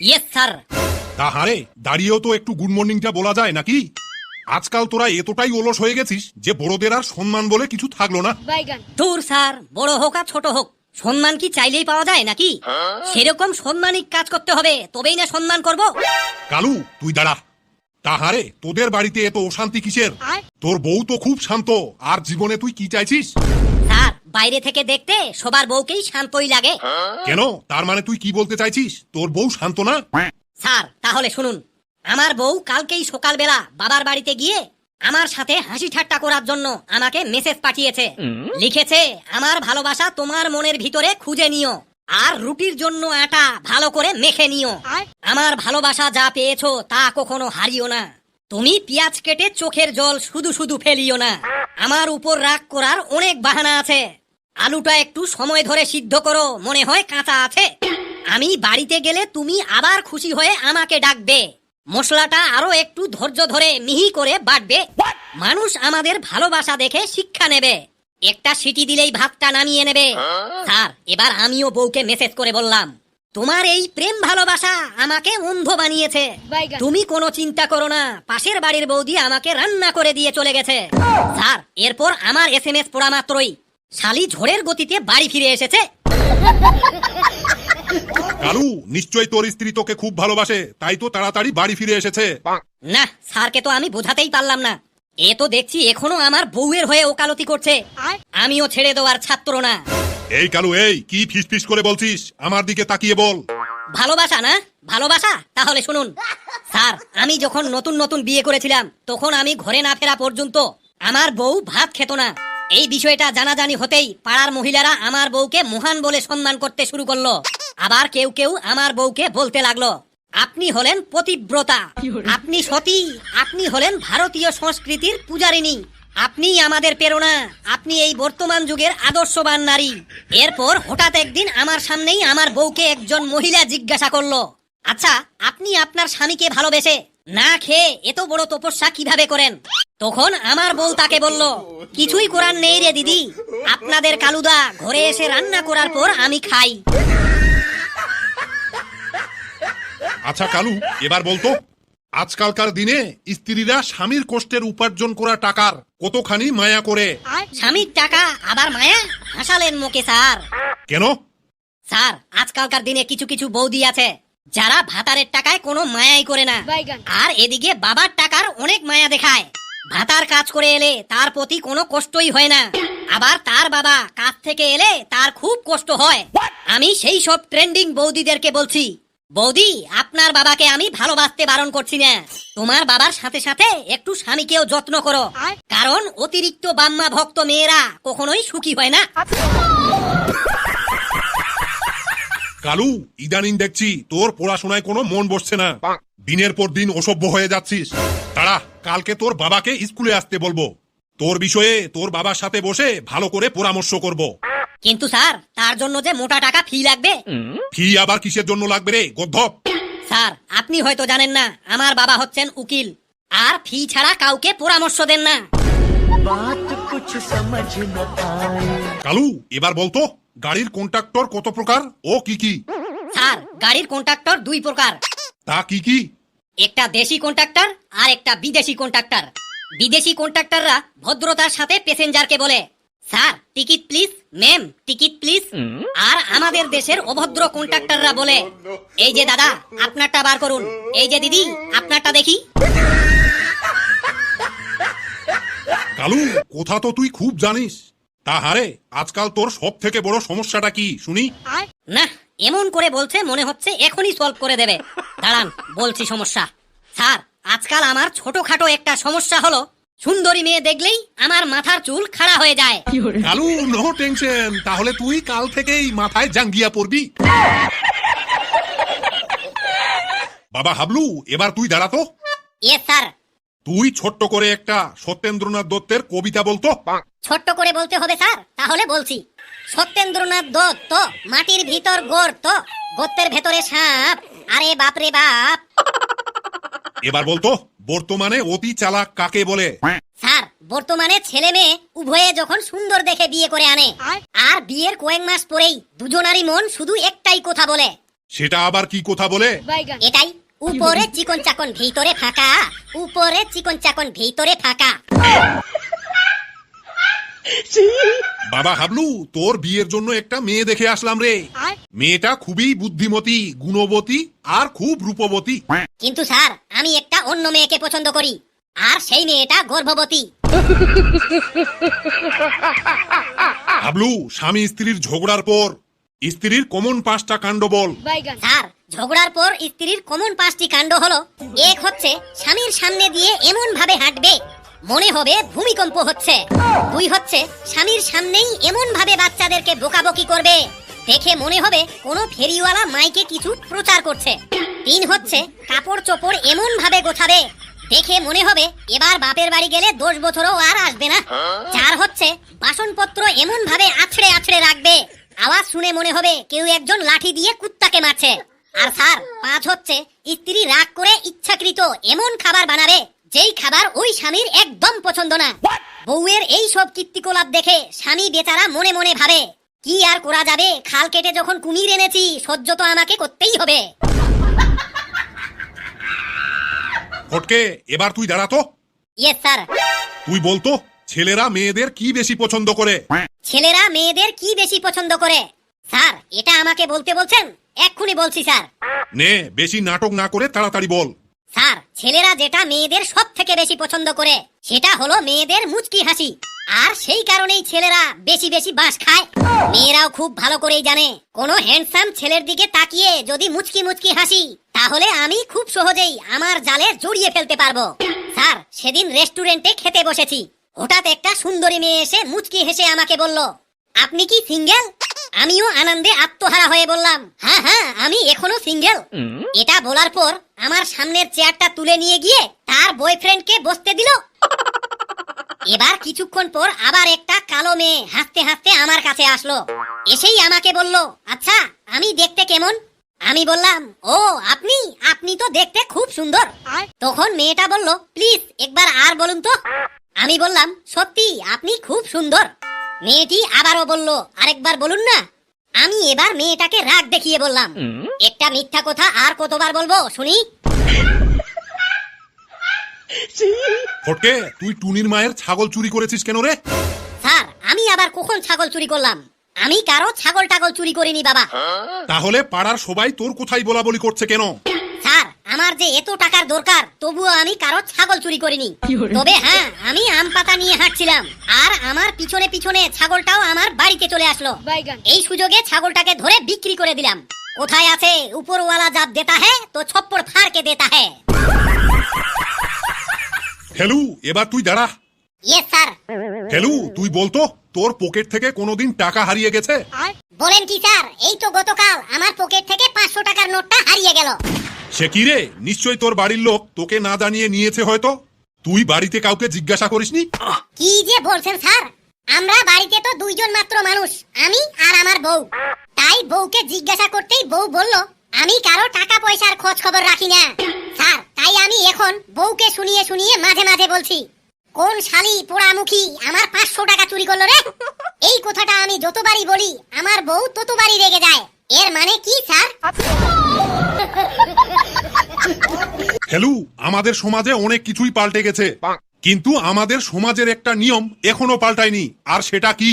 Yes sir তাহারে দাঁড়িয়েও তো একটু গুড মর্নিংটা বলা যায় নাকি? আজকাল তোরা এতটাই অলস হয়ে গেছিস যে বড়দের আর সম্মান বলে কিছু থাকল না। বাইগান। দূর স্যার বড় হোক আর ছোট হোক সম্মান কি চাইলেই পাওয়া যায় নাকি? সেরকম সম্মানিক কাজ করতে হবে তবেই না সম্মান করব। কালু তুই দাঁড়া। তাহারে তোদের বাড়িতে এত অশান্তি কিসের? তোর বউ তো খুব শান্ত আর জীবনে তুই কি চাইছিস? বাইরে থেকে দেখতে সবার বউকেই শান্তই লাগে। কেন? তার মানে তুই কি বলতে চাইছিস? তোর বউ শান্ত না? স্যার তাহলে শুনুন। আমার বউ কালকেই সকালবেলা বাবার বাড়িতে গিয়ে আমার সাথে হাসি ঠাট্টা করার জন্য আমাকে মেসেজ পাঠিয়েছে। লিখেছে আমার ভালোবাসা তোমার মনের ভিতরে খুঁজে নিও আর রুটির জন্য আটা ভালো করে মেখে নিও। আমার ভালোবাসা যা পেয়েছ তা কখনো হারিও না। তুমি পেঁয়াজ কেটে চোখের জল শুধু শুধু ফেলিও না। আমার উপর রাগ করার অনেক বাহানা আছে। আলুটা একটু সময় ধরে সিদ্ধ করো মনে হয় কাঁচা আছে। আমি বাড়িতে গেলে তুমি আবার খুশি হয়ে আমাকে ডাকবে। মশলাটা আরও একটু ধৈর্য ধরে মিহি করে বাটবে। মানুষ আমাদের ভালোবাসা দেখে শিক্ষা নেবে। একটা সিটি দিলেই ভাতটা নামিয়ে নেবে। স্যার এবার আমিও বউকে মেসেজ করে বললাম তোমার এই প্রেম ভালোবাসা আমাকে অন্ধ বানিয়েছে। তুমি কোনো চিন্তা করো না পাশের বাড়ির বৌদি আমাকে রান্না করে দিয়ে চলে গেছে। স্যার এরপর আমার এস এম এস পড়া মাত্রই। শালি ঝড়ের গতিতে বাড়ি ফিরে এসেছে। কালু নিশ্চয়ই তোর স্ত্রী তোকে খুব ভালোবাসে তাই তো তাড়াতাড়ি বাড়ি ফিরে এসেছে। না স্যারকে তো আমি বোঝাতেই পারলাম না। এ তো দেখছি এখনও আমার বউয়ের হয়ে ওকালতি করছে। আমিও ছেড়ে দেওয়ার ছাত্র না। এই কালু এই কি ফিস ফিস করে বলছিস? আমার দিকে তাকিয়ে বল। ভালোবাসা না? ভালোবাসা? তাহলে শুনুন। স্যার আমি যখন নতুন নতুন বিয়ে করেছিলাম তখন আমি ঘরে না ফেরা পর্যন্ত আমার বউ ভাত খেত না। এই বিষয়টা জানাজানি হতেই পাড়ার মহিলারা আমার বউকে মহান বলে সম্মান করতে শুরু করল। আবার কেউ কেউ আমার বউকে বলতে লাগল আপনি হলেন পতিব্রতা আপনি সতী আপনি হলেন ভারতীয় সংস্কৃতির পূজারিনী আপনি আমাদের প্রেরণা আপনি এই বর্তমান যুগের আদর্শবান নারী। এরপর হঠাৎ একদিন আমার সামনেই আমার বউকে একজন মহিলা জিজ্ঞাসা করল আচ্ছা আপনি আপনার স্বামীকে ভালোবেসে না খেয়ে এত বড় তপস্যা কীভাবে করেন? তখন আমার বউ তাকে বলল কিছুই করার নেই রে দিদি। আপনাদের কালুদা ঘরে এসে রান্না করার পর আমি খাই। আচ্ছা কালু এবার বলতো আজকালকার দিনে স্ত্রীরা স্বামীর কষ্টের উপার্জন করা টাকার কতখানি মায়া করে। স্বামীর টাকা আবার মায়া? হাসালেন মোকে স্যার। কেন? স্যার আজকালকার দিনে কিছু কিছু বৌদি আছে যারা ভাতারের টাকায় কোনো মায়াই করে না। আর এদিকে বাবার টাকার অনেক মায়া দেখায়। ভাতার কাজ করে এলে তার প্রতি কোনো কষ্টই হয় না। আবার তার বাবা কাজ থেকে এলে তার খুব কষ্ট হয়। আমি সেই সব ট্রেন্ডিং বৌদিদেরকে বলছি বৌদি আপনার বাবাকে আমি ভালোবাসতে বারণ করছি না। তোমার বাবার সাথে সাথে একটু স্বামীকেও যত্ন করো। কারণ অতিরিক্ত বাম্মা ভক্ত মেয়েরা কখনোই সুখী হয় না। কালু ইদানিং দেখছি তোর পড়াশোনায় কোনো মন বসছে না। দিনের পর দিন অসভ্য হয়ে যাচ্ছিস। তারা কালকে তোর বাবাকে স্কুলে আসতে বলব। তোর বিষয়ে তোর বাবার সাথে বসে ভালো করে পরামর্শ করব। কিন্তু স্যার তার জন্য যে মোটা টাকা ফি লাগবে? ফি আবার কিসের জন্য লাগবে রে গদ্ধপ স্যার আপনি হয়তো জানেন না আমার বাবা হচ্ছেন উকিল। আর ফি ছাড়া কাউকে পরামর্শ দেন না। কালু এবার বলতো? গাড়ির কন্ট্রাক্টর কত প্রকার? ও কি কি? স্যার গাড়ির কন্ট্রাক্টর দুই প্রকার। তা কি কি? একটা দেশি কন্ট্রাক্টর আর একটা বিদেশি কন্ট্রাক্টর বিদেশি কন্ট্রাক্টররা ভদ্রতার সাথে প্যাসেঞ্জারকে বলে। Sir ticket please ma'am ticket please আর আমাদের দেশের অভদ্র কন্ট্রাক্টররা বলে। এই যে দাদা আপনারটা বার করুন। এই যে দিদি আপনারটা দেখি। কালু কথা তো তুই খুব জানিস। তা হারে আজকাল তোর সব থেকে বড় সমস্যাটা কি শুনি? না এমন করে বলছে মনে হচ্ছে এখনই সলভ করে দেবে। দাঁড়ান বলছি সমস্যা। স্যার আজকাল আমার ছোটখাটো একটা সমস্যা হলো সুন্দরী মেয়ে দেখলেই আমার মাথার চুল খাড়া হয়ে যায়। কালু নো টেনশন তাহলে তুই কাল থেকেই মাথায় জাঙ্গিয়া পড়বি বাবা হাবলু এবার তুই দাঁড়াতো। ইয়েস স্যার তুই ছোট্ট করে একটা সত্যেন্দ্রনাথ দত্তের কবিতা বলতো? ছোট্ট করে বলতে হবে স্যার। তাহলে বলছি। সত্যেন্দ্রনাথ দত্ত মাটির ভিতর গর্ত গর্তের ভেতরে সাপ। আরে বাপ রে বাপ। এবার বলতো বর্তমানে অতি চালাক কাকে বলে? স্যার বর্তমানে ছেলে মেয়ে উভয়ে যখন সুন্দর দেখে বিয়ে করে আনে আর আর বিয়ের কয়েক মাস পরেই দুজনারই মন শুধু একটাই কথা বলে। সেটা আবার কি কথা বলে? এটাই উপরে চিকন চাকন ভিতরে ফাঁকা। উপরে চিকন চাকন ভিতরে ফাঁকা। বাবা হাবলু তোর বিয়ের জন্য একটা মেয়ে দেখে আসলাম রে। মেয়েটা খুবই বুদ্ধিমতী গুণবতী আর খুব রূপবতী। কিন্তু স্যার আমি একটা অন্য মেয়েকে পছন্দ করি। আর সেই মেয়েটা গর্ভবতী। হাবলু স্বামী স্ত্রীর ঝগড়ার পর স্ত্রীর কমন পাঁচটা কাণ্ড বল। স্যার ঝগড়ার পর স্ত্রীর কমন পাঁচটি কাণ্ড হলো, এক হচ্ছে স্বামীর সামনে দিয়ে এমন ভাবে হাঁটবে, মনে হবে ভূমিকম্প হচ্ছে। দুই হচ্ছে স্বামীর সামনেই এমন ভাবে বাচ্চাদেরকে বোকাবকি করবে, দেখে মনে হবে কোনো ফেরিওয়ালা মাইকে কিছু প্রচার করছে। তিন হচ্ছে কাপড় চোপড় এমন ভাবে গোছাবে, দেখে মনে হবে এবার বাপের বাড়ি গেলে দশ বছরও আর আসবে না। চার হচ্ছে বাসনপত্র এমন ভাবে আছড়ে আছড়ে রাখবে, আওয়াজ শুনে মনে হবে কেউ একজন লাঠি দিয়ে কুত্তাকে মারছে। আর স্যার পাঁচ হচ্ছে স্ত্রী রাগ করে ইচ্ছাকৃত এমন খাবার বানাবে যেই খাবার ওই স্বামীর একদম পছন্দ না। বউয়ের এই সব কীর্তিকলাপ দেখে স্বামী বেচারা মনে মনে ভাবে কি আর করা যাবে? খাল কেটে যখন কুমির এনেছি সহ্য তো আমাকে করতেই হবে। ফটকে এবার তুই দাঁড়াতো ইয়েস স্যার তুই বলতো ছেলেরা মেয়েদের কি বেশি পছন্দ করে? ছেলেরা মেয়েদের কি বেশি পছন্দ করে? স্যার এটা আমাকে বলতে বলছেন? এক্ষুনি বলছি স্যার। নে বেশি নাটক না করে তাড়াতাড়ি বল। স্যার ছেলেরা যেটা মেয়েদের সব থেকে বেশি পছন্দ করে সেটা হলো মেয়েদের মুচকি হাসি। আর সেই কারণেই ছেলেরা বেশি বেশি বাঁশ খায়। মেয়েরাও খুব ভালো করেই জানে। কোনো হ্যান্ডসাম ছেলের দিকে তাকিয়ে যদি মুচকি মুচকি হাসি তাহলে আমি খুব সহজেই আমার জালে জড়িয়ে ফেলতে পারব। স্যার সেদিন রেস্টুরেন্টে খেতে বসেছি। হঠাৎ একটা সুন্দরী মেয়ে এসে মুচকি হেসে আমাকে বলল আপনি কি সিঙ্গেল? আমিও আনন্দে আত্মহারা হয়ে বললাম হ্যাঁ হ্যাঁ আমি এখনও সিঙ্গেল এটা বলার পর আমার সামনের চেয়ারটা তুলে নিয়ে গিয়ে তার বয়ফ্রেন্ডকে বসতে দিল। এবার কিছুক্ষণ পর আবার একটা কালো মেয়ে হাসতে হাসতে আমার কাছে আসলো। এসেই আমাকে বলল আচ্ছা আমি দেখতে কেমন? আমি বললাম ও আপনি আপনি তো দেখতে খুব সুন্দর। তখন মেয়েটা বলল প্লিজ একবার আর বলুন তো। আমি বললাম সত্যি আপনি খুব সুন্দর। মেয়েটি আবারও বলল আরেকবার বলুন না আমি এবার মেয়েটাকে রাগ দেখিয়ে বললাম। একটা মিথ্যা কথা আর কতবার বলব শুনি? ফটকে তুই টুনির মায়ের ছাগল চুরি করেছিস কেন রে? স্যার আমি আবার কখন ছাগল চুরি করলাম? আমি কারও ছাগল টাগল চুরি করিনি বাবা। তাহলে পাড়ার সবাই তোর কোথায় বলা বলি করছে কেন? স্যার আমার যে এত টাকার দরকার তবুও আমি কারও ছাগল চুরি করিনি। তবে হ্যাঁ আমি আম নিয়ে হাঁটছিলাম। আর আমার পিছনে পিছনে ছাগলটাও আমার বাড়িতে চলে আসলো। এই সুযোগে ছাগলটাকে ধরে বিক্রি করে দিলাম। কোথায় আছে উপরওয়ালা যা দেতা হ্যাঁ তো ছপ্পর ফাড়কে দেতা হ্যাঁ হেলু এবার তুই দাঁড়া। ইয়েস স্যার হেলু তুই বলতো তোর পকেট থেকে কোনোদিন টাকা হারিয়ে গেছে? বলেন কি স্যার এই তো গতকাল আমার পকেট থেকে পাঁচশো টাকার নোটটা হারিয়ে গেল। সে কি রে? নিশ্চয়ই তোর বাড়ির লোক তোকে না জানিয়ে নিয়েছে হয়তো? তুই বাড়িতে কাউকে জিজ্ঞাসা করিসনি? কি যে বলছেন, স্যার? আমরা বাড়িতে তো দুইজন মাত্র মানুষ, আমি আর আমার বউ। তাই বউকে জিজ্ঞাসা করতেই বউ বলল, আমি কারও টাকা পয়সার খোঁজ খবর রাখি না। স্যার, তাই আমি এখন বউকে শুনিয়ে শুনিয়ে মাঝে মাঝে বলছি, কোন শালি পোড়ামুখী আমার পাঁচশো টাকা চুরি করল রে? এই কথাটা আমি যতবারই বলি, আমার বউ ততবারই রেগে যায়। এর মানে কি, স্যার? হেলু আমাদের সমাজে অনেক কিছুই পাল্টে গেছে। কিন্তু আমাদের সমাজের একটা নিয়ম এখনও পাল্টায়নি। আর সেটা কি?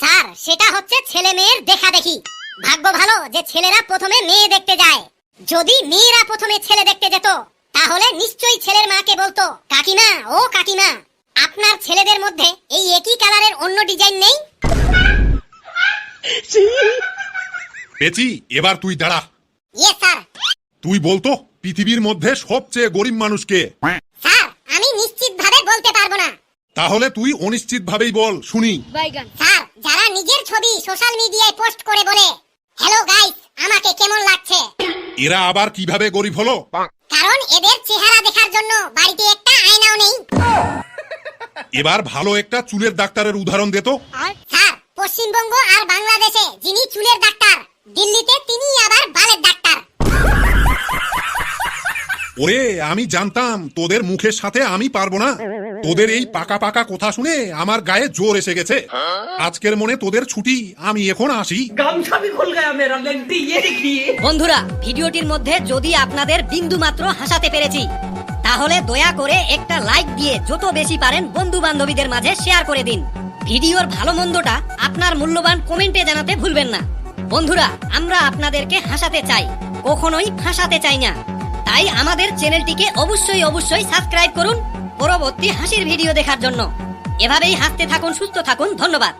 স্যার সেটা হচ্ছে ছেলে মেয়ের দেখা দেখি। ভাগ্য ভালো যে ছেলেরা প্রথমে মেয়ে দেখতে যায়। যদি মেয়েরা প্রথমে ছেলে দেখতে যেত তাহলে নিশ্চয়ই ছেলের মাকে বলতো কাকিমা ও কাকিমা আপনার ছেলেদের মধ্যে এই একই কালারের অন্য ডিজাইন নেই? পেছি এবার তুই দাঁড়া। ইয়েস স্যার তুই বলতো? পৃথিবীর মধ্যে সবচেয়ে গরিব মানুষকে। স্যার আমি নিশ্চিত ভাবে বলতে পারব না। তাহলে তুই অনিশ্চিত ভাবেই বল শুনি। স্যার যারা নিজের ছবি সোশ্যাল মিডিয়ায় পোস্ট করে বলে হ্যালো গাইস আমাকে কেমন লাগছে? এরা আবার কীভাবে গরিব হলো? কারণ এদের চেহারা দেখার জন্য বাড়িতে একটা আয়নাও নেই। এবার ভালো একটা চুলের ডাক্তারের উদাহরণ দে তো। স্যার পশ্চিমবঙ্গ আর বাংলাদেশে যিনি চুলের ডাক্তার দিল্লিতে তিনি আবার বালের ডাক্তার। ওরে আমি জানতাম তোদের মুখের সাথে আমি পারব না। তোদের এই পাকা পাকা কথা শুনে আমার গায়ে জোর এসে গেছে। আজকের মনে তোদের ছুটি আমি এখন আসি। বন্ধুরা ভিডিওটির মধ্যে যদি আপনাদের বিন্দু মাত্র হাসাতে পেরেছি তাহলে দয়া করে একটা লাইক দিয়ে যত বেশি পারেন বন্ধু বান্ধবীদের মাঝে শেয়ার করে দিন। ভিডিওর ভালো মন্দটা আপনার মূল্যবান কমেন্টে জানাতে ভুলবেন না। বন্ধুরা আমরা আপনাদেরকে হাসাতে চাই কখনোই ফাঁসাতে চাই না। তাই আমাদের চ্যানেলটিকে অবশ্যই অবশ্যই সাবস্ক্রাইব করুন। পরবর্তী হাসির ভিডিও দেখার জন্য। এভাবেই হাসতে থাকুন, সুস্থ থাকুন। ধন্যবাদ।